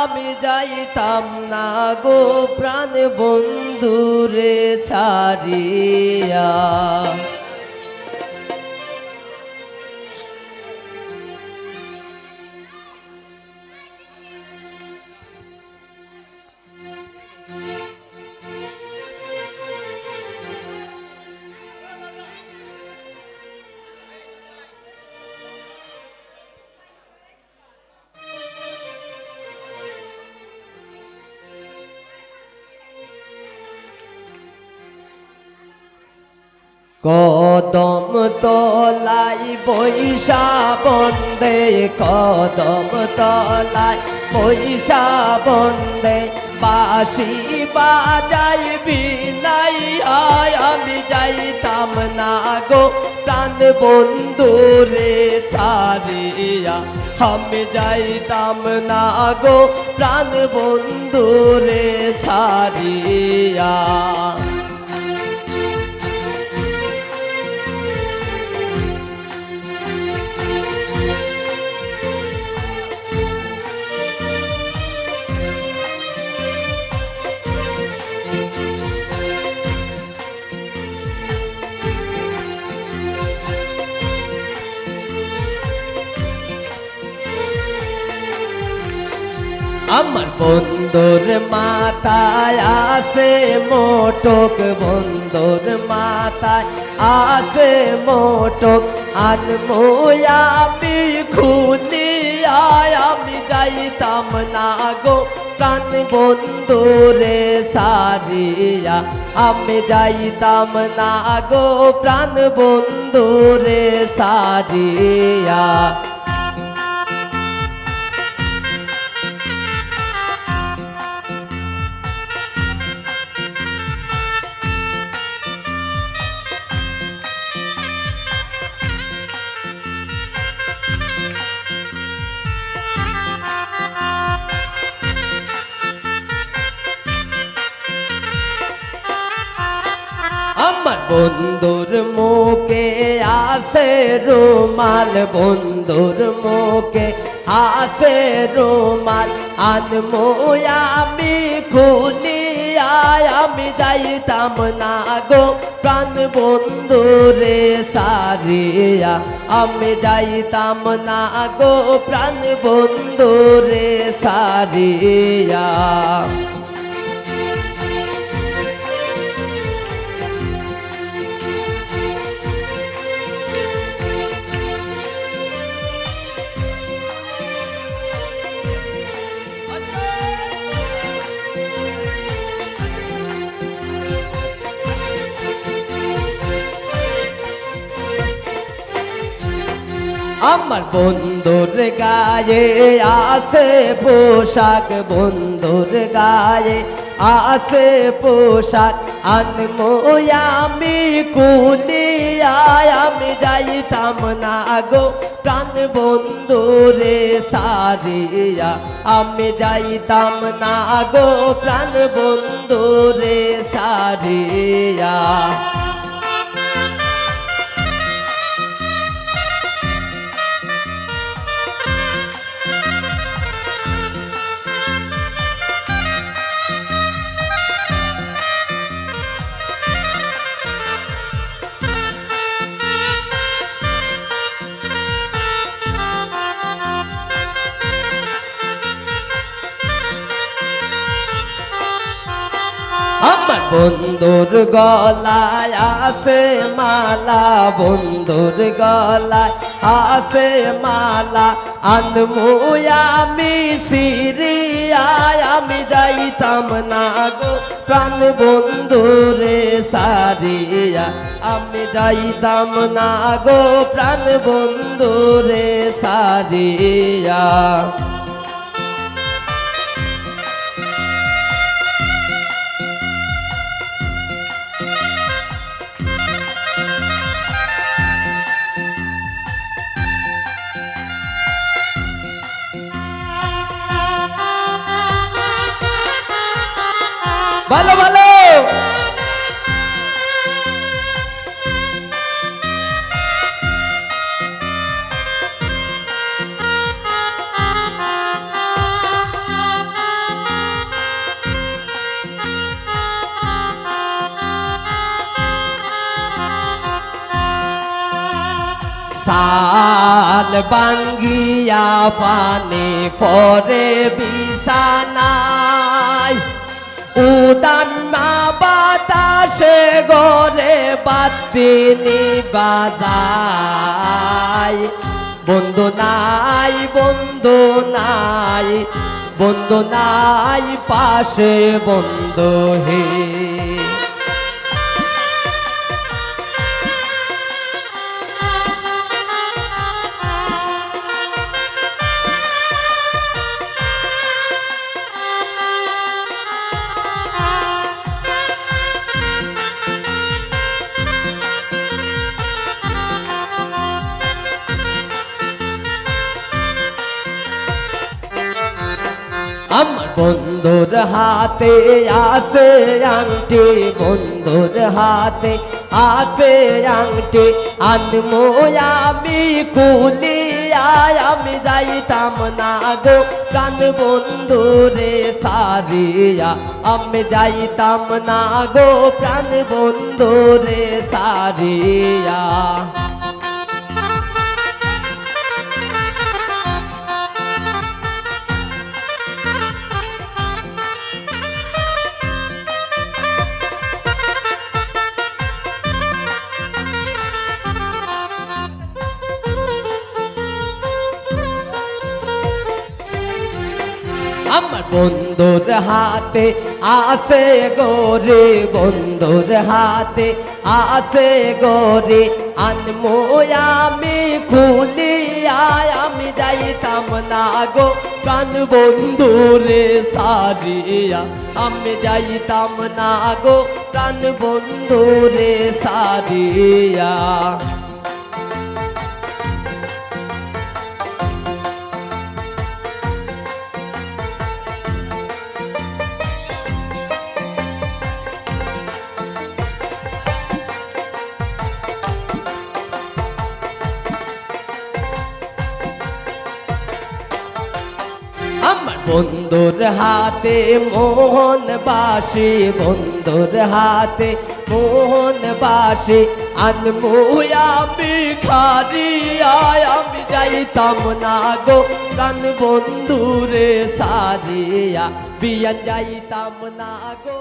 আমি যাইতাম না গো প্রাণ বন্ধুরে ছাড়িয়া। কদম তলাই বৈশা বন্দে, কদম তলাই বৈশা বন্দে। বাসি বাজাই বিনাই আয় আমি যাইতাম না গো প্রাণ বন্ধু রে ছাড়িয়া। আমি যাইতাম না গো প্রাণ বন্ধু রে ছাড়িয়া। আমার বন্ধুর মাথায় আসে মোটক, বন্ধুর মাথায় আসে মোটক। আনমো আমি খুলিয়ায় আমি যাইতাম না গো প্রাণ বন্ধুরে সারিয়া। আমি যাইতাম না গো প্রাণ বন্ধুরে সারিয়া। বন্ধুর মুখে আসে রুমাল, বন্ধুর মুখে আসে রুমাল। আনমো, আমি খুলিয়ায় আমি যাইতাম না গো। প্রাণ বন্ধু রে সারিয়া, আমি যাইতাম না গো। প্রাণ বন্ধুরে সারিয়া। আমার বন্ধুর গায়ে আসে পোশাক, বন্ধুর গায়ে আসে পোশাক। আমি কুলিয়ায়, আমি যাইতাম না গো প্রাণ বন্ধুরে সারিয়া। আমি যাইতাম না গো প্রাণ বন্ধুরে সারিয়া। বন্ধুর গলায় আসে মালা, বন্ধুর গলায় আসে মালা। আনমু আমি সিরিয়ায়, আমি যাইতাম না গো প্রাণ বন্ধুরে সারিয়া। আমি যাইতাম না গো প্রাণ বন্ধুরে সারিয়া। চাল বাঙ্গিয়া পানি পরে বিছানায়। উদান মা বাতাসে গরে বাতি বাজায়। বন্ধু নাই বন্ধু নাই বন্ধু নাই পাশে বন্ধু হে। বন্ধুর হাতে আসে আংটি, বন্ধুর হাতে আসে আংটি। আনমো আমি কুলিয়ায় আমি যাইতাম না গো প্রাণ বন্ধুরে সারিয়া। আমি যাইতাম না গো প্রাণ বন্ধুরে সারিয়া। বন্ধুর হাতে আসে গোরে বন্ধুর হাতে আসে গোরে আনমো আমি খুলিয়ায় আমি যাইতাম না গো। প্রাণ বন্ধুরে সারিয়া, আমি যাইতাম না গো। প্রাণ বন্ধুরে সারিয়া। বন্ধুর হাতে মোহন বাসি, বন্ধুর হাতে মোহন বাসি। আনমুয়ামি খারিয়ায় আমি যাইতাম না গো। কান বন্ধুরে সারিয়া বিয়া যাইতাম না গো।